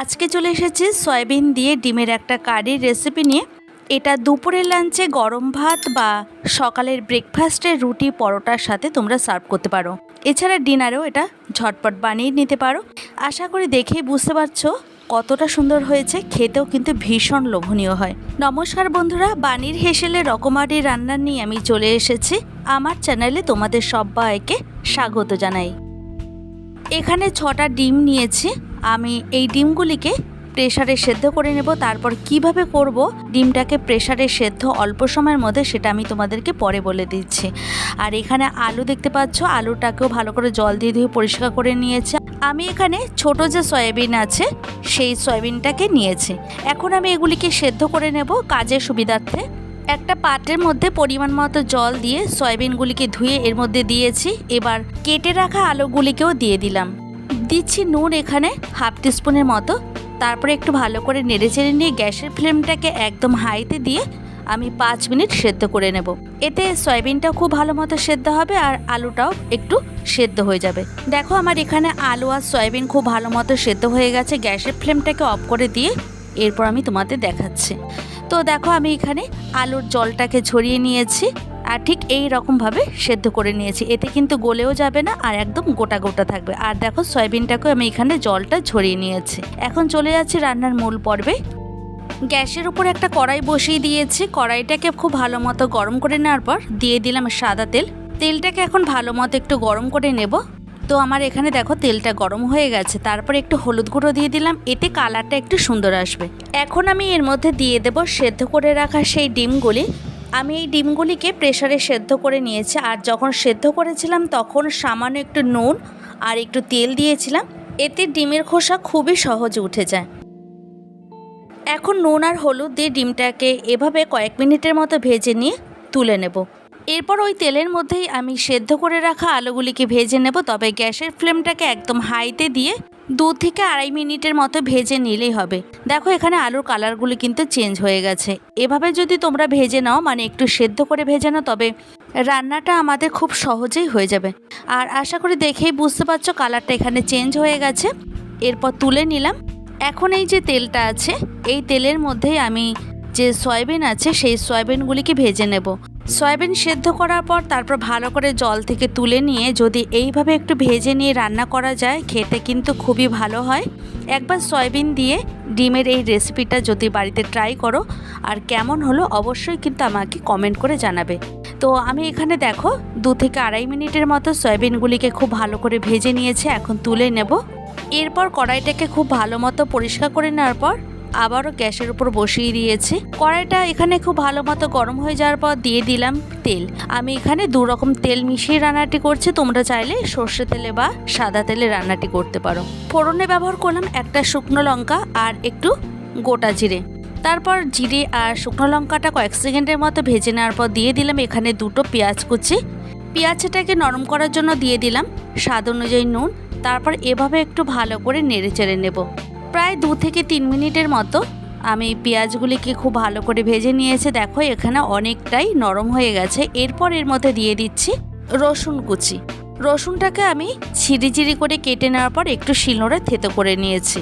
আজকে চলে এসেছি সয়াবিন দিয়ে ডিমের একটা কারির রেসিপি নিয়ে। এটা দুপুরের লাঞ্চে গরম ভাত বা সকালের ব্রেকফাস্টের রুটি পরোটার সাথে তোমরা সার্ভ করতে পারো। এছাড়া ডিনারেও এটা ঝটপট বানিয়ে নিতে পারো। আশা করি দেখেই বুঝতে পারছ কতটা সুন্দর হয়েছে, খেতেও কিন্তু ভীষণ লোভনীয় হয়। নমস্কার বন্ধুরা, বানির হেসেলে রকমারি রান্না নিয়ে আমি চলে এসেছি। আমার চ্যানেলে তোমাদের সবাইকে স্বাগত জানাই। এখানে ছটা ডিম নিয়েছি। আমি এই ডিমগুলিকে প্রেসারে সেদ্ধ করে নেব। তারপর কীভাবে করব? ডিমটাকে প্রেসারে সেদ্ধ অল্প সময়ের মধ্যে সেটা আমি তোমাদেরকে পরে বলে দিচ্ছি। আর এখানে আলু দেখতে পাচ্ছ, আলুটাকেও ভালো করে জল দিয়ে ধুয়ে পরিষ্কার করে নিয়েছে। আমি এখানে ছোট যে সয়াবিন আছে, সেই সয়াবিনটাকে নিয়েছি। এখন আমি এগুলিকে সেদ্ধ করে নেব কাজের সুবিধার্থে। একটা পাত্রের মধ্যে পরিমাণ মতো জল দিয়ে সয়াবিনগুলিকে ধুয়ে এর মধ্যে দিয়েছি। এবার কেটে রাখা আলুগুলিকেও দিয়ে দিলাম। দিচ্ছি নুন এখানে, হাফ টিস্পুনের মতো। তারপরে একটু ভালো করে নেড়ে চেড়ে নিয়ে গ্যাসের ফ্লেমটাকে একদম হাইতে দিয়ে আমি পাঁচ মিনিট সেদ্ধ করে নেব। এতে সয়াবিনটা খুব ভালো মতো সেদ্ধ হবে আর আলুটাও একটু সেদ্ধ হয়ে যাবে। দেখো আমার এখানে আলু আর সয়াবিন খুব ভালো মতো সেদ্ধ হয়ে গেছে। গ্যাসের ফ্লেমটাকে অফ করে দিয়ে এরপর আমি তোমাদের দেখাচ্ছি। তো দেখো আমি এখানে আলুর জলটাকে ঝরিয়ে নিয়েছি। আর ঠিক এই রকমভাবে সেদ্ধ করে নিয়েছি। এতে কিন্তু গলেও যাবে না আর একদম গোটা গোটা থাকবে। আর দেখো সয়াবিনটাকে আমি এখানে জলটা ঝরিয়ে নিয়েছি। এখন চলে যাচ্ছি রান্নার মূল পর্বে। গ্যাসের উপর একটা কড়াই বসিয়ে দিয়েছি। কড়াইটাকে খুব ভালো মতো গরম করে নেওয়ার পর দিয়ে দিলাম সাদা তেল। তেলটাকে এখন ভালো মতো একটু গরম করে নেব। তো আমার এখানে দেখো তেলটা গরম হয়ে গেছে। তারপরে একটু হলুদ গুঁড়ো দিয়ে দিলাম। এতে কালারটা একটু সুন্দর আসবে। এখন আমি এর মধ্যে দিয়ে দেব সেদ্ধ করে রাখা সেই ডিমগুলি। আমি এই ডিমগুলিকে প্রেসারে সেদ্ধ করে নিয়েছি, আর যখন সেদ্ধ করেছিলাম তখন সামান্য একটু নুন আর একটু তেল দিয়েছিলাম। এতে ডিমের খোসা খুবই সহজে উঠে যায়। এখন নুন আর হলুদ দিয়ে ডিমটাকে এভাবে কয়েক মিনিটের মতো ভেজে নিয়ে তুলে নেব। এরপর ওই তেলের মধ্যেই আমি সেদ্ধ করে রাখা আলুগুলিকে ভেজে নেব, তবে গ্যাসের ফ্লেমটাকে একদম হাইতে দিয়ে দু থেকে আড়াই মিনিটের মতো ভেজে নিলেই হবে। দেখো, এখানে আলুর কালারগুলি কিন্তু চেঞ্জ হয়ে গেছে। এভাবে যদি তোমরা ভেজে নাও মানে একটু সেদ্ধ করে ভেজে নাও, তবে রান্নাটা আমাদের খুব সহজেই হয়ে যাবে। আর আশা করি দেখেই বুঝতে পারছ কালারটা এখানে চেঞ্জ হয়ে গেছে। এরপর তুলে নিলাম। এখন এই যে তেলটা আছে, এই তেলের মধ্যেই আমি যে সয়াবিন আছে, সেই সয়াবিনগুলিকে ভেজে নেব। সয়াবিন সেদ্ধ করার পর তারপর ভালো করে জল থেকে তুলে নিয়ে যদি এইভাবে একটু ভেজে নিয়ে রান্না করা যায়, খেতে কিন্তু খুবই ভালো হয়। একবার সয়াবিন দিয়ে ডিমের এই রেসিপিটা যদি বাড়িতে ট্রাই করো, আর কেমন হলো অবশ্যই কিন্তু আমাকে কমেন্ট করে জানাবে। তো আমি এখানে দেখো, দু থেকে আড়াই মিনিটের মতো সয়াবিনগুলিকে খুব ভালো করে ভেজে নিয়েছে, এখন তুলে নেব। এরপর কড়াইটাকে খুব ভালো মতো পরিষ্কার করে নেওয়ার পর আবারও গ্যাসের উপর বসিয়ে দিয়েছি। কড়াইটা এখানে খুব ভালো মতো গরম হয়ে যাওয়ার পর দিয়ে দিলাম তেল। আমি এখানে দু রকম তেল মিশিয়ে রান্নাটি করছি। তোমরা চাইলে সর্ষে তেলে বা সাদা তেলে রান্নাটি করতে পারো। ফোড়নে ব্যবহার করলাম একটা শুকনো লঙ্কা আর একটু গোটা জিরে। তারপর জিরে আর শুকনো লঙ্কাটা কয়েক সেকেন্ডের মতো ভেজে নেওয়ার পর দিয়ে দিলাম এখানে দুটো পেঁয়াজ কুচি। পেঁয়াজটাকে নরম করার জন্য দিয়ে দিলাম স্বাদ অনুযায়ী নুন। তারপর এভাবে একটু ভালো করে নেড়ে চেড়ে নেব। প্রায় দু থেকে তিন মিনিটের মতো আমি পেঁয়াজগুলিকে খুব ভালো করে ভেজে নিয়েছে। দেখো, এখানে অনেকটাই নরম হয়ে গেছে। এরপর এর মধ্যে দিয়ে দিচ্ছি রসুন কুচি। রসুনটাকে আমি ছিঁড়ি করে কেটে নেওয়ার পর একটু শিলনোড়ে থেতো করে নিয়েছি।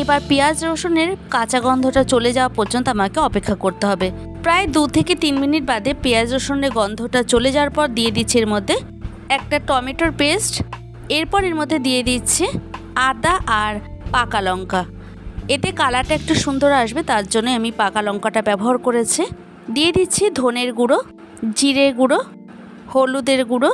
এবার পেঁয়াজ রসুনের কাঁচা গন্ধটা চলে যাওয়া পর্যন্ত আমাকে অপেক্ষা করতে হবে। প্রায় দু থেকে তিন মিনিট বাদে পেঁয়াজ রসুনের গন্ধটা চলে যাওয়ার পর দিয়ে দিচ্ছি এর মধ্যে একটা টমেটোর পেস্ট। এরপর এর মধ্যে দিয়ে দিচ্ছে আদা আর পাকা লঙ্কা। এতে কালারটা একটু সুন্দর আসবে, তার জন্য আমি পাকা লঙ্কাটা ব্যবহার করেছি। দিয়ে দিচ্ছি ধনের গুঁড়ো জিরে গুঁড়ো, হলুদের গুঁড়ো,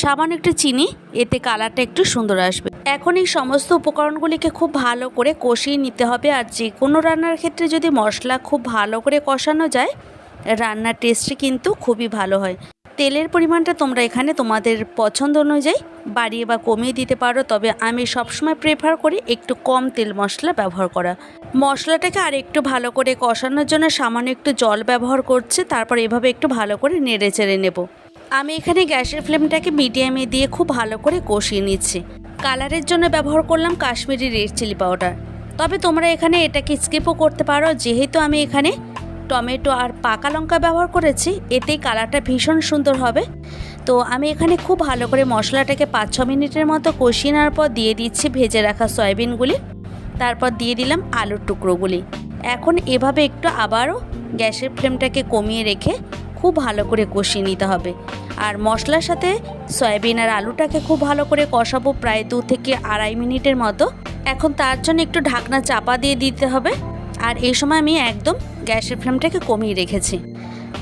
সামান্য একটু চিনি, এতে কালারটা একটু সুন্দর আসবে। এখন এই সমস্ত উপকরণগুলিকে খুব ভালো করে কষিয়ে নিতে হবে, আর যে কোনো রান্নার ক্ষেত্রে যদি মশলা খুব ভালো করে কষানো যায়, রান্নার টেস্টটি কিন্তু খুবই ভালো হয়। তেলের পরিমাণটা তোমরা এখানে তোমাদের পছন্দ অনুযায়ী বাড়িয়ে বা কমিয়ে দিতে পারো, তবে আমি সবসময় প্রেফার করি একটু কম তেল মশলা ব্যবহার করা। মশলাটাকে আর একটু ভালো করে কষানোর জন্য সামান্য একটু জল ব্যবহার করছে, তারপর এভাবে একটু ভালো করে নেড়ে চেড়ে নেব। আমি এখানে গ্যাসের ফ্লেমটাকে মিডিয়ামে দিয়ে খুব ভালো করে কষিয়ে নিচ্ছি। কালারের জন্য ব্যবহার করলাম কাশ্মীরি রেড চিলি পাউডার। তবে তোমরা এখানে এটাকে স্কিপও করতে পারো, যেহেতু আমি এখানে টমেটো আর পাকা লঙ্কা ব্যবহার করেছি, এতেই কালারটা ভীষণ সুন্দর হবে। তো আমি এখানে খুব ভালো করে মশলাটাকে পাঁচ ছ মিনিটের মতো কষিয়ে নেওয়ার পর দিয়ে দিচ্ছি ভেজে রাখা সয়াবিনগুলি। তারপর দিয়ে দিলাম আলুর টুকরোগুলি। এখন এভাবে একটু আবারও গ্যাসের ফ্লেমটাকে কমিয়ে রেখে খুব ভালো করে কষিয়ে নিতে হবে। আর মশলার সাথে সয়াবিন আর আলুটাকে খুব ভালো করে কষাবো প্রায় দু থেকে আড়াই মিনিটের মতো। এখন তার জন্য একটু ঢাকনা চাপা দিয়ে দিতে হবে। আর এই সময় আমি একদম গ্যাসের ফ্লেমটাকে কমিয়ে রেখেছি।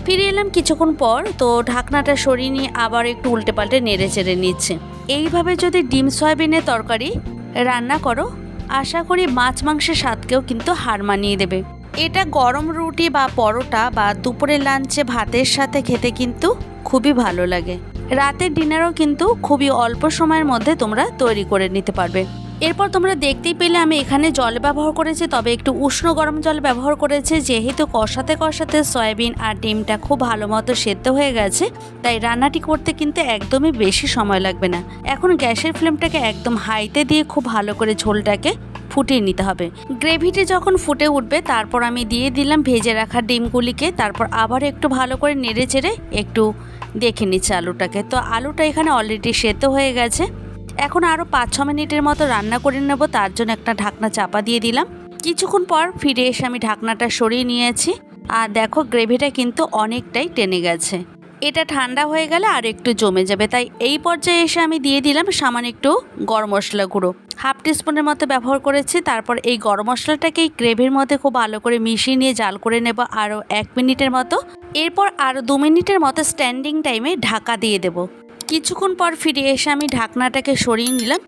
ফিরে এলাম কিছুক্ষণ পর, তো ঢাকনাটা সরিয়ে নিয়ে আবার একটু উল্টে পাল্টে নেড়ে চেড়ে নিচ্ছে। এইভাবে যদি ডিম সয়াবিনের তরকারি রান্না করো, আশা করি মাছ মাংসের স্বাদকেও কিন্তু হার মানিয়ে দেবে। এটা গরম রুটি বা পরোটা বা দুপুরের লাঞ্চে ভাতের সাথে খেতে কিন্তু খুবই ভালো লাগে। রাতের ডিনারও কিন্তু খুবই অল্প সময়ের মধ্যে তোমরা তৈরি করে নিতে পারবে। এরপর তোমরা দেখতেই পেলে আমি এখানে জল ব্যবহার করেছি, তবে একটু উষ্ণ গরম জল ব্যবহার করেছি, যেহেতু কষাতে কষাতে সয়াবিন আর ডিমটা খুব ভালো মতো সেদ্ধ হয়ে গেছে, তাই রান্নাটি করতে কিন্তু একদমই বেশি সময় লাগবে না। এখন গ্যাসের ফ্লেমটাকে একদম হাইতে দিয়ে খুব ভালো করে ঝোলটাকে ফুটিয়ে নিতে হবে। গ্রেভিটি যখন ফুটে উঠবে, তারপর আমি দিয়ে দিলাম ভেজে রাখা ডিমগুলিকে, তারপর আবার একটু ভালো করে নেড়ে চেড়ে একটু দেখে নিচ্ছে আলুটাকে। তো আলুটা এখানে অলরেডি সেদ্ধ হয়ে গেছে। এখন আরও পাঁচ ছ মিনিটের মতো রান্না করে নেব, তার জন্য একটা ঢাকনা চাপা দিয়ে দিলাম। কিছুক্ষণ পর ফিরে এসে আমি ঢাকনাটা সরিয়ে নিয়েছি। আর দেখো, গ্রেভিটা কিন্তু অনেকটাই টেনে গেছে। এটা ঠান্ডা হয়ে গেলে আর একটু জমে যাবে, তাই এই পর্যায়ে এসে আমি দিয়ে দিলাম সামান্য একটু গরম মশলা গুঁড়ো। হাফ টিস্পুনের মতো ব্যবহার করেছি, তারপর এই গরম মশলাটাকে এই গ্রেভির মধ্যে খুব ভালো করে মিশিয়ে নিয়ে জাল করে নেব আরও এক মিনিটের মতো। এরপর আরও দু মিনিটের মতো স্ট্যান্ডিং টাইমে ঢাকা দিয়ে দেবো। কিছুক্ষণ পর ফিরে এসে আমি ঢাকনাটাকে সরিয়ে নিলাম।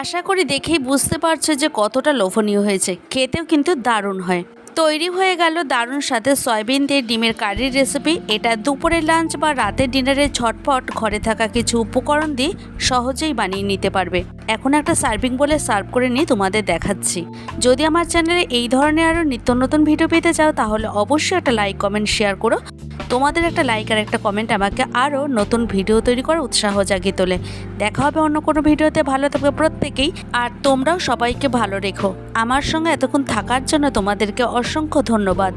আশা করি দেখেই বুঝতে পারছ যে কতটা লোভনীয় হয়েছে। খেতেও কিন্তু দারুণ হয়। তৈরি হয়ে গেল দারুণ সাথে সয়াবিন দিয়ে ডিমের কারির রেসিপি এটা দুপুরের লাঞ্চ বা রাতের ডিনারে ঝটপট ঘরে থাকা কিছু উপকরণ দিয়ে সহজেই বানিয়ে নিতে পারবে। এখন একটা সার্ভিং বলে সার্ভ করে নিয়ে তোমাদের দেখাচ্ছি। যদি আমার চ্যানেলে এই ধরনের আরও নিত্য নতুন ভিডিও পেতে চাও, তাহলে অবশ্যই একটা লাইক কমেন্ট শেয়ার করো। তোমাদের একটা লাইক আর একটা কমেন্ট আমাকে আরও নতুন ভিডিও তৈরি করার উৎসাহ জাগিয়ে তোলে। দেখা হবে অন্য কোনো ভিডিওতে ভালো থাকবে প্রত্যেকেই। আর তোমরাও সবাইকে ভালো রেখো। আমার সঙ্গে এতক্ষণ থাকার জন্য তোমাদেরকে অসংখ্য ধন্যবাদ।